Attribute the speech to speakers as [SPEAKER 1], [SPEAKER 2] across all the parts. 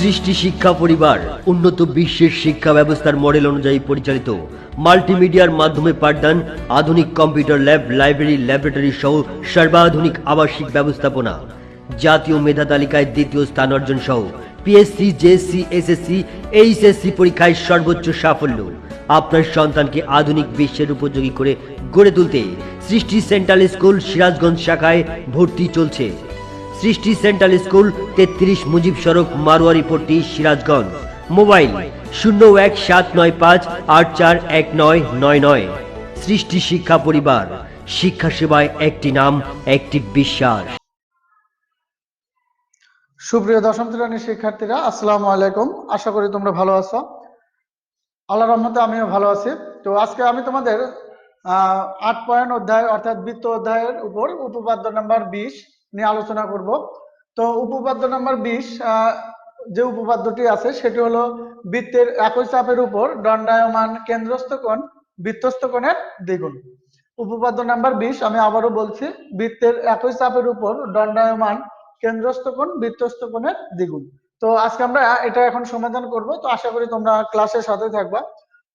[SPEAKER 1] সৃষ্টি শিক্ষা পরিবার, উন্নত বিশ্বের শিক্ষা ব্যবস্থার মডেল অনুযায়ী পরিচালিত মাল্টিমিডিয়ার মাধ্যমে পাঠদান, আধুনিক কম্পিউটার ল্যাব, লাইব্রেরি, ল্যাবরেটরি সহ সর্বাধুনিক আবাসিক ব্যবস্থাপনা, জাতীয় মেধা তালিকায় দ্বিতীয় স্থান অর্জন সহ পিএসসি জেএসসি এসএসসি এইচএসসি পরীক্ষায় সর্বোচ্চ সাফল্য। আপনার সন্তানকে আধুনিক বিশ্বের উপযোগী করে গড়ে তুলতে সৃষ্টি সেন্ট্রাল স্কুল, সিরাজগঞ্জ শাখায় ভর্তি চলছে। সৃষ্টি সেন্ট্রাল স্কুল তেত্রিশ মুজিব সড়ক মারোয়ারিপট্টি সিরাজগঞ্জ। মোবাইল শূন্য এক সাত নয় পাঁচ আট চার এক নয় নয় নয়। সৃষ্টি শিক্ষা পরিবার, শিক্ষা সেবায় একটি নাম, একটি বিশ্বাস।
[SPEAKER 2] সুপ্রিয় দশম শ্রেণির শিক্ষার্থীরা, আসসালামু আলাইকুম। আশা করি তোমরা ভালো আছো। আল্লাহ রহমতে আমিও ভালো আছি। তো আজকে আমি তোমাদের আট পয়েন্ট অধ্যায়, অর্থাৎ বৃত্ত অধ্যায়ের উপর উপপাদ্য নাম্বার বিশ নিয়ে আলোচনা করব। তো উপপাদ্য নাম্বার বিশ যে উপপাদ্যটি আছে সেটি হলো বৃত্তের একই চাপের উপর দণ্ডায়মান কেন্দ্রস্থ কোণ, বৃত্তস্থ কোণের দ্বিগুণ। উপপাদ্য নাম্বার বিশ, আমি আবারও বলছি, বৃত্তের একই চাপের উপর দণ্ডায়মান কেন্দ্রস্থ কোণ, বৃত্তস্থ কোণের দ্বিগুণ। তো আজকে আমরা এটা এখন সমাধান করব। তো আশা করি তোমরা ক্লাসের সাথে থাকবা।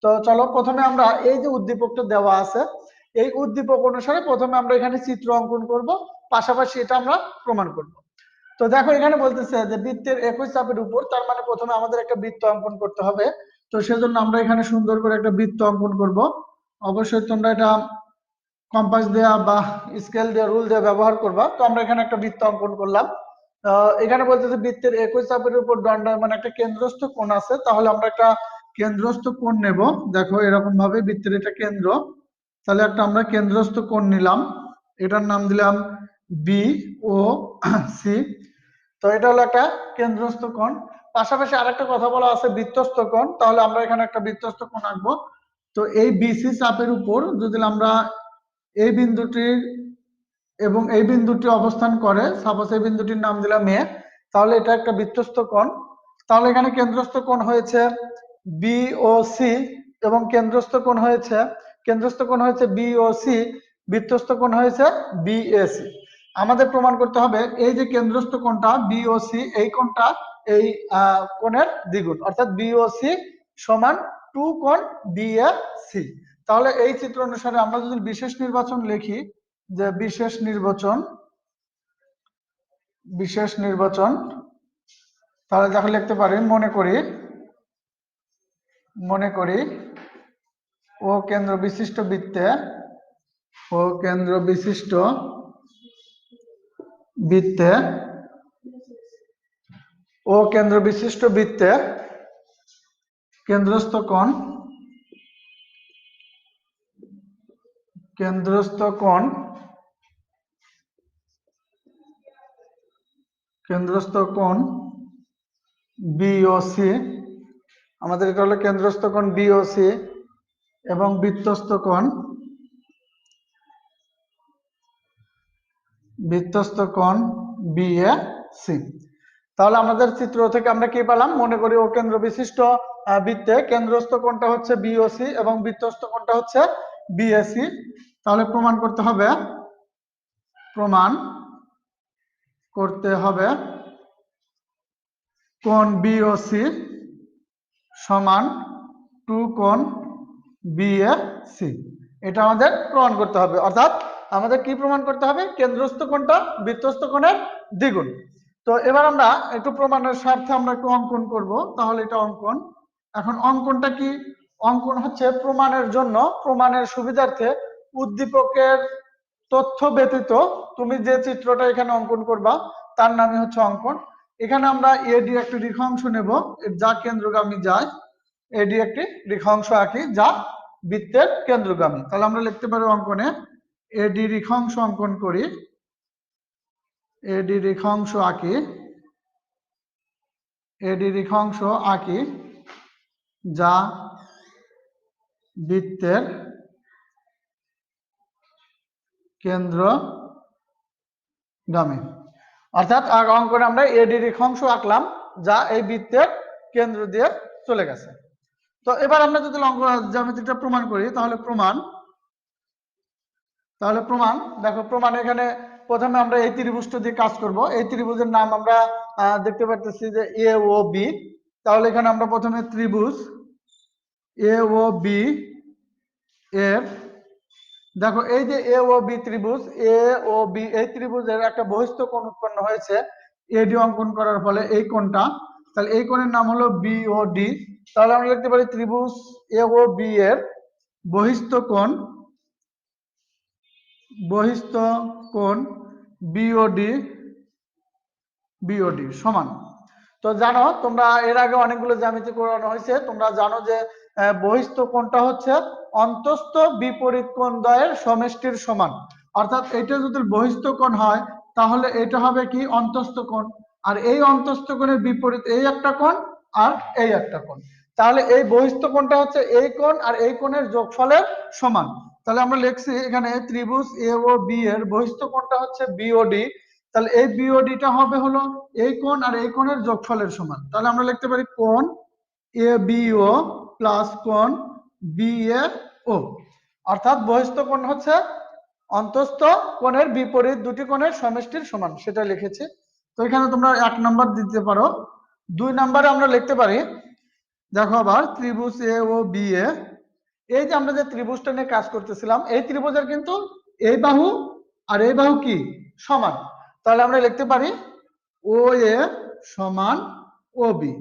[SPEAKER 2] তো চলো, প্রথমে আমরা এই যে উদ্দীপকটা দেওয়া আছে, এই উদ্দীপক অনুসারে প্রথমে আমরা এখানে চিত্র অঙ্কন করব। পাশাপাশি এটা আমরা প্রমাণ করব। তো দেখো এখানে বলতেছে যে বৃত্তের একই চাপের উপর, তার মানে প্রথমে আমাদের একটা বৃত্ত অঙ্কন করতে হবে। তো সেজন্য আমরা এখানে সুন্দর করে একটা বৃত্ত অঙ্কন করব। অবশ্যই তোমরা এটা কম্পাস দেয়া বা স্কেল দেয়া রুল দেয়া ব্যবহার করবা। তো আমরা এখানে একটা বৃত্ত অঙ্কন করলাম। এখানে বলতেছে বৃত্তের একই চাপের উপর দণ্ডায়মান একটা কেন্দ্রস্থ কোণ আছে। তাহলে আমরা একটা কেন্দ্রস্থ কোণ নেব। দেখো এরকম ভাবে বৃত্তের এটা কেন্দ্র। তাহলে একটা আমরা কেন্দ্রস্থ কোণ নিলাম। এটার নাম দিলাম বি ও সি তো এটা হলো একটা কেন্দ্রস্থ কোণ। পাশাপাশি আরেকটা কথা বলা আছে বৃত্তস্থ কোণ। তাহলে আমরা এখানে একটা বৃত্তস্থ কোণ আঁকবো। তো এই বিসি চাপের উপর যদি আমরা এই বিন্দুটির এবং এই বিন্দুটি অবস্থান করে সাপোজ এই বিন্দুটির নাম দিলাম এ তাহলে এটা একটা বৃত্তস্থ কোণ। তাহলে এখানে কেন্দ্রস্থ কোণ হয়েছে বি ও সি এবং কেন্দ্রস্থ কোণ হয়েছে, কেন্দ্রস্থ কোণ হয়েছে বি ও সি বৃত্তস্থ কোণ হয়েছে বি এ সি আমাদের প্রমাণ করতে হবে, এই যে কেন্দ্রস্থ কোণটা বিওসি এই কোণটা, এই কোণের দ্বিগুণ, অর্থাৎ বিওসি সমান টু কোণ বি এ সি তাহলে এই চিত্র অনুসারে আমরা যদি বিশেষ নির্বাচন লিখি, যে বিশেষ নির্বাচন বিশেষ নির্বাচন, তাহলে দেখো লিখতে পারি, মনে করি মনে করি, ও কেন্দ্র বিশিষ্ট বৃত্তে, ও কেন্দ্র বিশিষ্ট বৃত্তে ও কেন্দ্র বিশিষ্ট বৃত্তে কেন্দ্রস্থ কোণ কেন্দ্রস্থ কোণ কেন্দ্রস্থ কোণ বিওসি আমাদের এটা হলো কেন্দ্রস্থ কোণ বিওসি এবং বৃত্তস্থ কোণ। বৃত্তস্থ কোণ বি এ সি তাহলে আমাদের চিত্র থেকে আমরা কি পেলাম? মনে করি ও কেন্দ্র বিশিষ্ট বৃত্তে কেন্দ্রস্থ কোণটা হচ্ছে বিওসি এবং বৃত্তস্থ কোণটা হচ্ছে বিএসি তাহলে প্রমাণ করতে হবে। প্রমাণ করতে হবে। কোণ বিওসি সমান টু কোণ বিএসি এটা আমাদের প্রমাণ করতে হবে। অর্থাৎ আমাদের কি প্রমাণ করতে হবে? কেন্দ্রস্থ কোণটা বৃত্তস্থ কোণের দ্বিগুণ। তো এবার আমরা একটু প্রমাণের স্বার্থে আমরা একটু অঙ্কন করব। তাহলে এটা অঙ্কন। এখন অঙ্কনটা কি? অঙ্কন হচ্ছে প্রমাণের জন্য প্রমাণের সুবিধার্থে উদ্দীপকের তথ্য ব্যতীত তুমি যে চিত্রটা এখানে অঙ্কন করবা, তার নামই হচ্ছে অঙ্কন। এখানে আমরা এডি একটি রেখাংশ নেব। যা কেন্দ্রগামী যায় এডি একটি রেখাংশ আঁকি যা বৃত্তের কেন্দ্রগামী। তাহলে আমরা লিখতে পারি অঙ্কনে এডি রেখাংশ অঙ্কন করি। এডি রেখাংশ আঁকি। এডি রেখাংশ আঁকি যা বৃত্তের কেন্দ্রগামী অর্থাৎ আগ অঙ্কনে আমরা এডি রেখাংশ আঁকলাম যা এই বৃত্তের কেন্দ্র দিয়ে চলে গেছে। তো এবার আমরা যদি অঙ্ক জ্যামিতিটা প্রমাণ করি, তাহলে প্রমাণ তাহলে প্রমাণ, দেখো প্রমাণ এখানে প্রথমে আমরা এই ত্রিভুজটা দিয়ে কাজ করব। এই ত্রিভুজের নাম আমরা দেখতে পারতেছি যে এ ও বি তাহলে এখানে আমরা প্রথমে ত্রিভুজ এ ও বি এর, দেখো এই যে এ ও বি ত্রিভুজ এ ও বি এই ত্রিভুজের একটা বহিস্থ কোণ উৎপন্ন হয়েছে। এডি অঙ্কন করার ফলে এই কোণটা, তাহলে এই কোণের নাম হলো বি ও ডি তাহলে আমরা লিখতে পারি ত্রিভুজ এ ও বি এর বহিস্থ কোণ বহিস্থ কোণ বিওডি বিওডি সমান। তো জানো, তোমরা এর আগে অনেকগুলো জ্যামিতি করানো হয়েছে। তোমরা জানো যে বহিস্থ কোণটা হচ্ছে অন্তস্থ বিপরীত কোণ দ্বয়ের সমষ্টির সমান। অর্থাৎ এটা যদি বহিস্থ কোণ হয়, তাহলে এটা হবে কি? অন্তস্থ কোণ। আর এই অন্তস্থ কোণের বিপরীত এই একটা কোণ আর এই একটা কোণ। তাহলে এই বহিস্থ কোণটা হচ্ছে এই কোণ আর এই কোণের যোগফলের সমান। তাহলে আমরা লিখছি এখানে ত্রিভুজ এ ও বি এর বহিস্থ কোণটা হচ্ছে বিওডি তাহলে এই বিওডিটা হবে হলো এই কোণ আর এই কোণের যোগফলের সমান। তাহলে আমরা লিখতে পারি কোণ এ বিও প্লাস কোণ বি এ ও অর্থাৎ বহিস্থ কোণ হচ্ছে অন্তস্থ কোণের বিপরীত দুটি কোণের সমষ্টির সমান, সেটা লিখেছি। তো এখানে তোমরা এক নাম্বার দিতে পারো। দুই নাম্বারে আমরা লিখতে পারি, দেখো আবার, ত্রিভুজ এ ও বি এ এই যে আমরা যে ত্রিভুজটা নিয়ে কাজ করতেছিলাম, এই ত্রিভুজের কিন্তু এই বাহু আর এই বাহু কি? সমান। তাহলে আমরা লিখতে পারি ও এ সমান ও বি।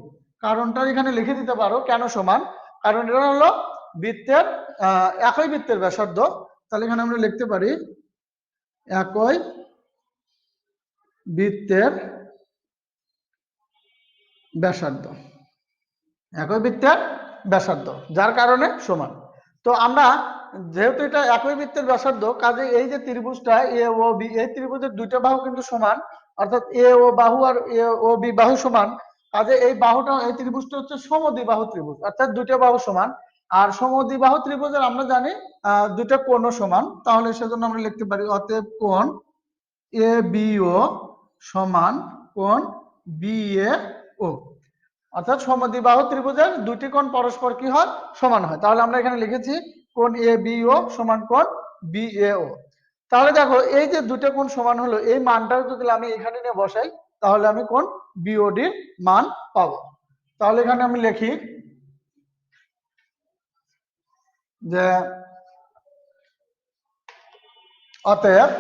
[SPEAKER 2] কারণটা এখানে লিখে দিতে পারো, কেন সমান? কারণ এটা হলো বৃত্তের একই বৃত্তের ব্যাসার্ধ। তাহলে এখানে আমরা লিখতে পারি একই বৃত্তের ব্যাসার্ধ। একই বৃত্তের ব্যাসার্ধ, যার কারণে সমান। তো আমরা যেহেতু এটা একই বৃত্তের ব্যাসার্ধ, কাজে এই যে ত্রিভুজটা, এ, ও, বি, এই ত্রিভুজের দুইটা বাহু কিন্তু সমান, অর্থাৎ এ, ও, বাহু আর এ, ও, বি বাহু সমান, কাজে এই বাহুটা, এই ত্রিভুজটা হচ্ছে সমদ্বিবাহু ত্রিভুজ, অর্থাৎ দুইটা বাহু সমান, আর সমদ্বিবাহু ত্রিভুজের আমরা জানি দুইটা কোণও সমান, তাহলে সেজন্য আমরা লিখতে পারি অতএব কোণ এ, বি, ও সমান কোণ বি, এ, ও। অর্থাৎ সমদ্বিবাহু ত্রিভুজের দুটি কোণ পরস্পর কি হয়? সমান হয়। তাহলে আমরা এখানে লিখেছি কোণ এ বি ও সমান কোণ বি ও তাহলে দেখো, এই যে দুটো কোণ সমান হলো, এই মানটা যদি আমি এখানে নিয়ে বসাই, তাহলে আমি কোণ বিওডি মান পাবো। তাহলে এখানে আমি লিখি যে অতএব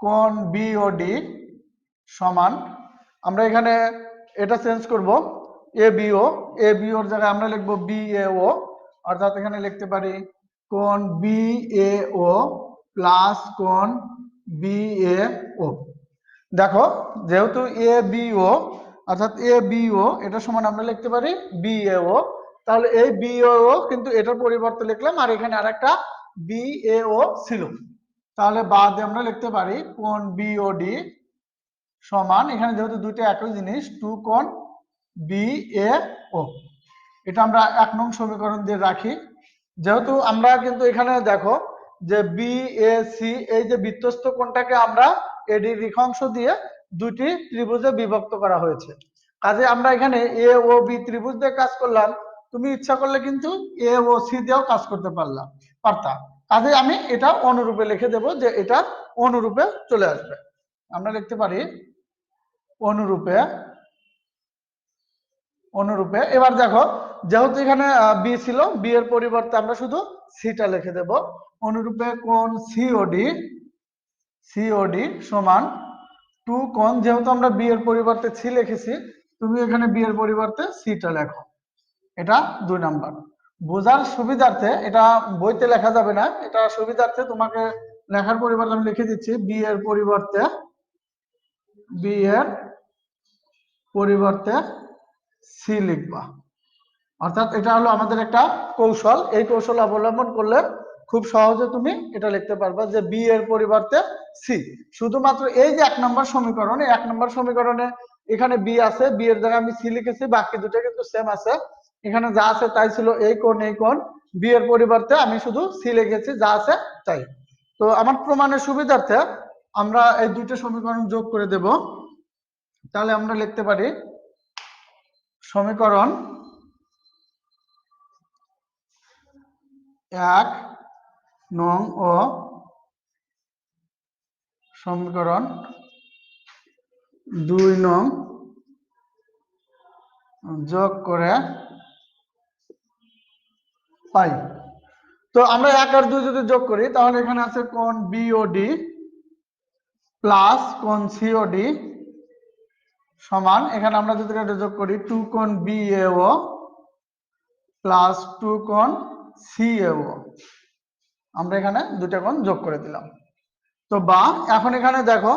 [SPEAKER 2] কোণ বিওডি সমান, আমরা এখানে এটা চেঞ্জ করব। এ বিও এ বিওর জায়গায় আমরা লিখব বি এ ও অর্থাৎ এখানে লিখতে পারি কোন বি এ ও প্লাস কোন বি এ ও দেখো, যেহেতু এ বি ও অর্থাৎ এ বি ও এটা সমান আমরা লিখতে পারি বি এ ও তাহলে এই বি ও কিন্তু এটার পরিবর্তে লিখলাম আর এখানে আরেকটা বি এ ও ছিল। তাহলে বাদ আমরা লিখতে পারি কোণ বিওডি সমান, এখানে যেহেতু দুইটা একই জিনিস, টু কোণ বি এ ও এটা আমরা এক নং সমীকরণ দিয়ে রাখি। যেহেতু আমরা কিন্তু এখানে দেখো যে বি এ সি এই যে বৃত্তস্থ কোণটাকে আমরা এডি রেখাংশ দিয়ে দুটি ত্রিভুজে বিভক্ত করা হয়েছে। কাজে আমরা এখানে এ ও বি ত্রিভুজ দিয়ে কাজ করলাম। তুমি ইচ্ছা করলে কিন্তু এ ও সি দিয়েও কাজ করতে পারলাম পারতা। কাজে আমি এটা অনুরূপে লিখে দেব যে এটা অনুরূপে চলে আসবে। আমরা লিখতে পারি অনুরূপে অনুরূপে। এবার দেখো, যেহেতু এখানে বি ছিল বি এর পরিবর্তে আমরা শুধু সিটা লিখে দেব। অনুরূপে কোন সিওডি সিওডি সমান টু কোন যেহেতু আমরা বি এর পরিবর্তে সি লিখেছি, তুমি এখানে বি এর পরিবর্তে সিটা লেখো। এটা দুই নাম্বার। বোঝার সুবিধার্থে, এটা বইতে লেখা যাবে না, এটা সুবিধার্থে তোমাকে লেখার পরিবর্তে আমি লিখে দিচ্ছি বি এর পরিবর্তে বি এর পরিবর্তে সি লিখবা। অর্থাৎ এটা হলো আমাদের একটা কৌশল। এই কৌশল অবলম্বন করলে খুব সহজে তুমি এটা লিখতে পারবা যে বি এর পরিবর্তে সি শুধুমাত্র এই যে এক নম্বর সমীকরণ এই এক নম্বর সমীকরণে এখানে বি আছে বি এর জায়গায় আমি সি লিখেছি, বাকি দুটো কিন্তু সেম আছে। এখানে যা আছে তাই ছিল এই কোণ এই কোণ। বি এর পরিবর্তে আমি শুধু সি লিখেছি, যা আছে তাই। তো আমার প্রমাণের সুবিধার্থে আমরা এই দুইটা সমীকরণ যোগ করে দেব। তাহলে আমরা লিখতে পারি সমীকরণ এক নং ও সমীকরণ দুই নং যোগ করে পাই। তো আমরা এক আর দুই যদি যোগ করি, তাহলে এখানে আছে কোন বিওডি প্লাস কোন সিওডি সমান, এখানে আমরা যদি এটা যোগ করি, টু কোন বিএও প্লাস টু কোন সিএও আমরা এখানে দুটা কোণ যোগ করে দিলাম। তো বা এখন এখানে দেখো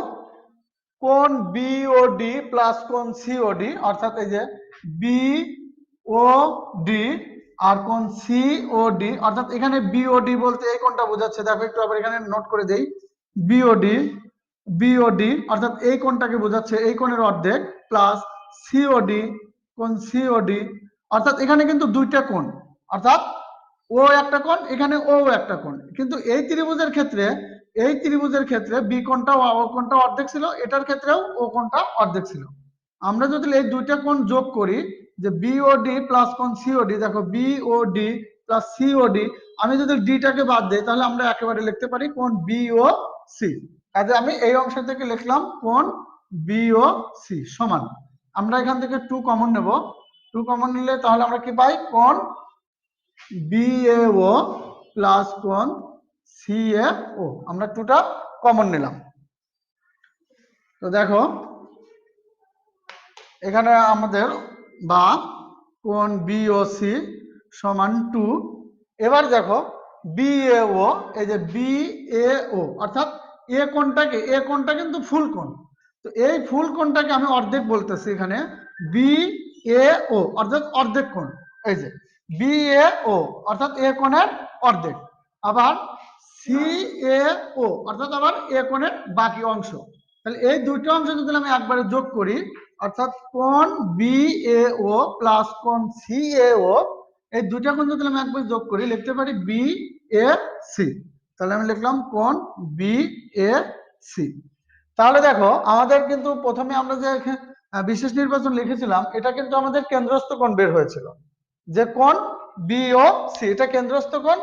[SPEAKER 2] কোন বিওডি প্লাস কোন সিওডি অর্থাৎ এই যে বিওডি আর কোন সিওডি অর্থাৎ এখানে বিওডি বলতে এই কোনটা বোঝাচ্ছে। দেখো, একটু আবার এখানে নোট করে দেই। বিওডি বিওডি অর্থাৎ এই কোণটাকে বোঝাচ্ছে, এই কোণের অর্ধেক প্লাস সিওডি কোন সিওডি অর্থাৎ এখানে কিন্তু দুইটা কোণ, অর্থাৎ ও একটা কোণ, এখানে ও একটা কোণ। কিন্তু এই ত্রিভুজের ক্ষেত্রে, এই ত্রিভুজের ক্ষেত্রে বি কোণটা ও কোণটা অর্ধেক ছিল, এটার ক্ষেত্রেও ও কোণটা অর্ধেক ছিল। আমরা যদি এই দুইটা কোণ যোগ করি, যে বিওডি প্লাস কোণ সিওডি দেখো B O D plus C O D আমি যদি ডিটাকে বাদ দিই, তাহলে আমরা একেবারে লিখতে পারি কোণ বিও সি কাজে আমি এই অংশ থেকে লিখলাম কোণ বিও সি সমান। আমরা এখান থেকে টু কমন নেব। টু কমন নিলে তাহলে আমরা কি পাই? কোণ বিএও প্লাস কোণ সিএও আমরা টুটা কমন নিলাম। তো দেখো, এখানে আমাদের বা কোণ বিওসি সমান টু এবার দেখো বিএও এই যে বিএও অর্থাৎ এ কোনটাকে এ কোনটা কিন্তু ফুল কোণ। তো এই ফুল কোণটাকে আমি অর্ধেক বলতেছি এখানে। বি এ ও অর্থাৎ অর্ধেক কোণ। এই যে বি এ ও অর্থাৎ এ কোণের অর্ধেক। আবার সি এ ও অর্থাৎ আবার এ কোণের বাকি অংশ। তাহলে এই দুইটা অংশ যদি আমি একবারে যোগ করি, অর্থাৎ কোণ বি এ ও প্লাস কোণ সি এ ও এই দুইটা কোণ যদি আমি একবার যোগ করি, লিখতে পারি বি এ সি তাহলে আমি লিখলাম কোণ বি এ সি তাহলে দেখো, আমাদের কিন্তু প্রথমে আমরা যে বিশেষ নির্বাচন লিখেছিলাম, এটা কিন্তু আমাদের কেন্দ্রস্থ কোণ বের হয়েছিল। যে কোণ বিও সি এটা কেন্দ্রস্থ কোণ,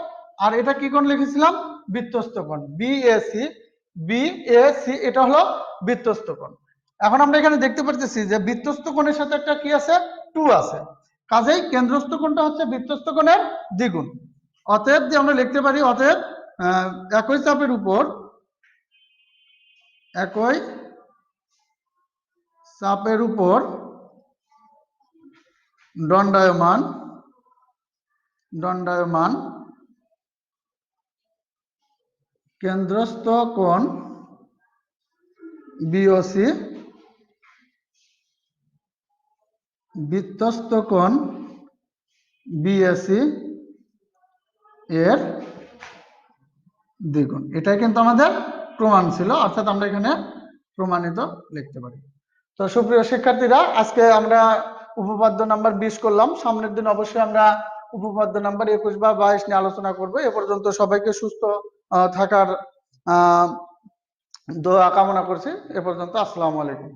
[SPEAKER 2] আর এটা কি কোণ লিখেছিলাম? বৃত্তস্থ কোণ। বিএসি বিএসি এটা হলো বৃত্তস্থ কোণ। এখন আমরা এখানে দেখতে পারতেছি যে বৃত্তস্থ কোণের সাথে একটা কি আছে? টু আছে। কাজেই কেন্দ্রস্থ কোণটা হচ্ছে বৃত্তস্থ কোণের দ্বিগুণ। অতএব যে আমরা লিখতে পারি, অতএব একই চাপের উপর, একই চাপের উপর দণ্ডায়মান দণ্ডায়মান কেন্দ্রস্থ কোণ বিওসি বৃত্তস্থ কোণ বিএসি এর দ্বিগুণ। এটাই কিন্তু আমাদের প্রমাণ ছিল, অর্থাৎ আমরা এখানে প্রমাণিত লিখতে পারি। তো সুপ্রিয় শিক্ষার্থীরা, আজকে আমরা উপপাদ্য নাম্বার বিশ করলাম। সামনের দিন অবশ্যই আমরা উপপাদ্য নাম্বার একুশ বা বাইশ নিয়ে আলোচনা করব। এ পর্যন্ত সবাইকে সুস্থ থাকার দোয়া কামনা করছি। এ পর্যন্ত আসসালামু আলাইকুম।